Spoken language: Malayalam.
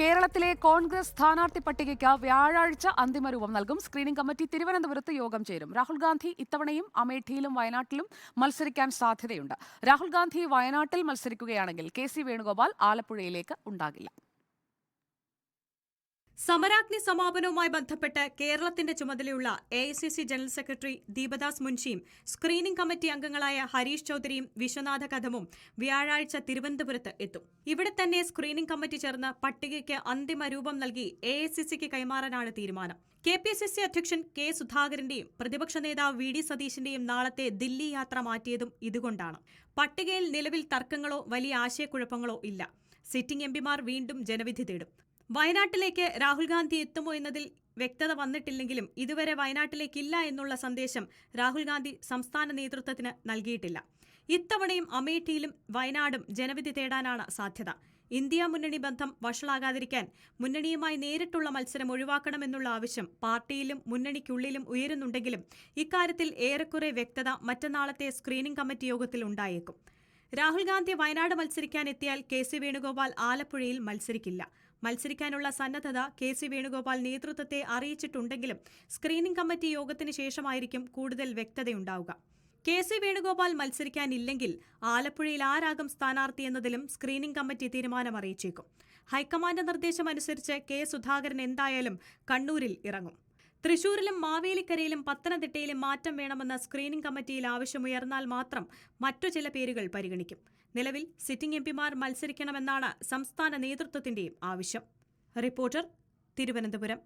കേരളത്തിലെ കോൺഗ്രസ് സ്ഥാനാർത്ഥി പട്ടികയ്ക്ക് വ്യാഴാഴ്ച അന്തിമരൂപം നൽകും. സ്ക്രീനിംഗ് കമ്മിറ്റി തിരുവനന്തപുരത്ത് യോഗം ചേരും. രാഹുൽ ഗാന്ധി ഇത്തവണയും അമേഠിയിലും വയനാട്ടിലും മത്സരിക്കാൻ സാധ്യതയുണ്ട്. രാഹുൽ ഗാന്ധി വയനാട്ടിൽ മത്സരിക്കുകയാണെങ്കിൽ കെ സി വേണുഗോപാൽ ആലപ്പുഴയിലേക്ക് ഉണ്ടാകില്ല. സമരാഗ്നി സമാപനവുമായി ബന്ധപ്പെട്ട് കേരളത്തിന്റെ ചുമതലയുള്ള A I C C general secretary Deepadas മുൻഷിയും screening committee അംഗങ്ങളായ ഹരീഷ് ചൌധരിയും വിശ്വനാഥ കഥമും വ്യാഴാഴ്ച തിരുവനന്തപുരത്ത് എത്തും. ഇവിടെ തന്നെ സ്ക്രീനിംഗ് കമ്മിറ്റി ചേർന്ന് പട്ടികയ്ക്ക് അന്തിമ രൂപം നൽകി എ സി സിക്ക് കൈമാറാനാണ് തീരുമാനം. കെ പി സി സി അധ്യക്ഷൻ കെ സുധാകരന്റെയും പ്രതിപക്ഷ നേതാവ് വി ഡി സതീശന്റെയും നാളത്തെ ദില്ലി യാത്ര മാറ്റിയതും ഇതുകൊണ്ടാണ്. പട്ടികയിൽ നിലവിൽ തർക്കങ്ങളോ വലിയ ആശയക്കുഴപ്പങ്ങളോ ഇല്ല. സിറ്റിംഗ് എംപിമാർ വീണ്ടും ജനവിധി തേടും. വയനാട്ടിലേക്ക് രാഹുൽ ഗാന്ധി എത്തുമോ എന്നതിൽ വ്യക്തത വന്നിട്ടില്ലെങ്കിലും ഇതുവരെ വയനാട്ടിലേക്കില്ല എന്നുള്ള സന്ദേശം രാഹുൽ ഗാന്ധി സംസ്ഥാന നേതൃത്വത്തിന് നൽകിയിട്ടില്ല. ഇത്തവണയും അമേഠിയിലും വയനാടും ജനവിധി തേടാനാണ് സാധ്യത. ഇന്ത്യ മുന്നണി ബന്ധം വഷളാകാതിരിക്കാൻ മുന്നണിയുമായി നേരിട്ടുള്ള മത്സരം ഒഴിവാക്കണമെന്നുള്ള ആവശ്യം പാർട്ടിയിലും മുന്നണിക്കുള്ളിലും ഉയരുന്നുണ്ടെങ്കിലും ഇക്കാര്യത്തിൽ ഏറെക്കുറെ വ്യക്തത മറ്റന്നാളത്തെ സ്ക്രീനിംഗ് കമ്മിറ്റി യോഗത്തിൽ ഉണ്ടായേക്കും. രാഹുൽ ഗാന്ധി വയനാട് മത്സരിക്കാൻ എത്തിയാൽ കെ സി വേണുഗോപാൽ ആലപ്പുഴയിൽ മത്സരിക്കില്ല. മത്സരിക്കാനുള്ള സന്നദ്ധത കെ സി വേണുഗോപാൽ നേതൃത്വത്തെ അറിയിച്ചിട്ടുണ്ടെങ്കിലും സ്ക്രീനിംഗ് കമ്മിറ്റി യോഗത്തിന് ശേഷമായിരിക്കും കൂടുതൽ വ്യക്തതയുണ്ടാവുക. കെ സി വേണുഗോപാൽ മത്സരിക്കാനില്ലെങ്കിൽ ആലപ്പുഴയിൽ ആരാകും സ്ഥാനാർത്ഥി എന്നതിലും സ്ക്രീനിംഗ് കമ്മിറ്റി തീരുമാനം അറിയിച്ചേക്കും ഹൈക്കമാൻഡ് നിർദ്ദേശമനുസരിച്ച് കെ സുധാകരൻ എന്തായാലും കണ്ണൂരിൽ ഇറങ്ങും. തൃശൂരിലും മാവേലിക്കരയിലും പത്തനംതിട്ടയിലും മാറ്റം വേണമെന്ന സ്ക്രീനിംഗ് കമ്മിറ്റിയിൽ ആവശ്യമുയർന്നാൽ മാത്രം മറ്റു ചില പേരുകൾ പരിഗണിക്കും. നിലവിൽ സിറ്റിംഗ് എംപിമാർ മത്സരിക്കണമെന്നാണ് സംസ്ഥാന നേതൃത്വത്തിന്റെയും ആവശ്യം. റിപ്പോർട്ടർ തിരുവനന്തപുരം.